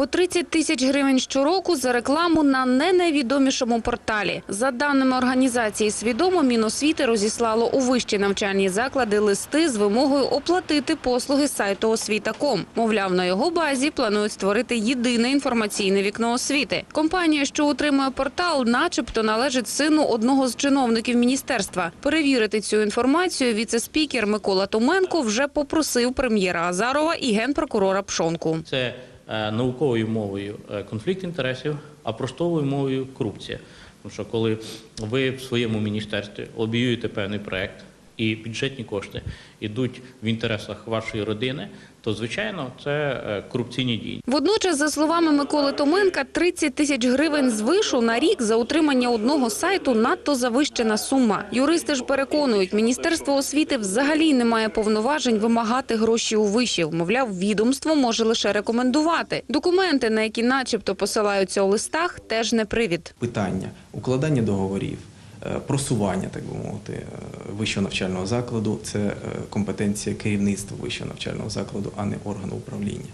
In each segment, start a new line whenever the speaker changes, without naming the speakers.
По 30 тисяч гривень щороку за рекламу на не найвідомішому порталі. За даними організації «Свідомо», Міносвіти розіслало у вищі навчальні заклади листи з вимогою оплатити послуги сайту освіта.ком. Мовляв, на його базі планують створити єдине інформаційне вікно освіти. Компанія, що утримує портал, начебто належить сину одного з чиновників міністерства. Перевірити цю інформацію віце-спікер Микола Томенко вже попросив прем'єра Азарова і генпрокурора Пшонку.
Це науковою мовою е, конфлікт інтересів, а простовою мовою корупція. Тому що коли ви в своєму міністерстві обіюєте певний проект і бюджетні кошти йдуть в інтересах вашої родини, то звичайно це е, корупційні дії.
Водночас, за словами Миколи Томенка, 30 тисяч гривень звишу на рік за утримання одного сайту надто завищена сума. Юристи ж переконують, Міністерство освіти взагалі не має повноважень вимагати гроші у вишів. Мовляв, відомство може лише рекомендувати. Документи, на які начебто посилаються у листах, теж не привід.
питання укладання договорів, просування, так би мовити, е, вищого навчального закладу це е, компетенція керівництва вищого навчального закладу, а не органу управління.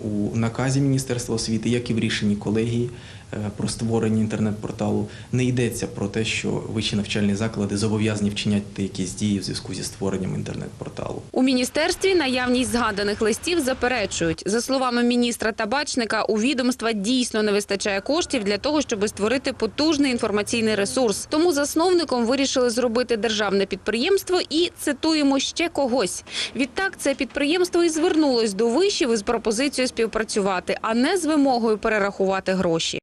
У наказі Міністерства освіти, як і в рішенні колегії е, про створення інтернет-порталу, не йдеться про те, що вищі навчальні заклади зобов'язані вчиняти якісь дії в зв'язку зі створенням інтернет-порталу.
У міністерстві наявність згаданих листів заперечують. За словами міністра Табачника, у відомства дійсно не вистачає коштів для того, щоб створити потужний інформаційний ресурс. Тому засновником вирішили зробити державне підприємство і цитуємо ще когось. Відтак це підприємство і звернулось до вишів із співпрацювати, а не з вимогою перерахувати гроші.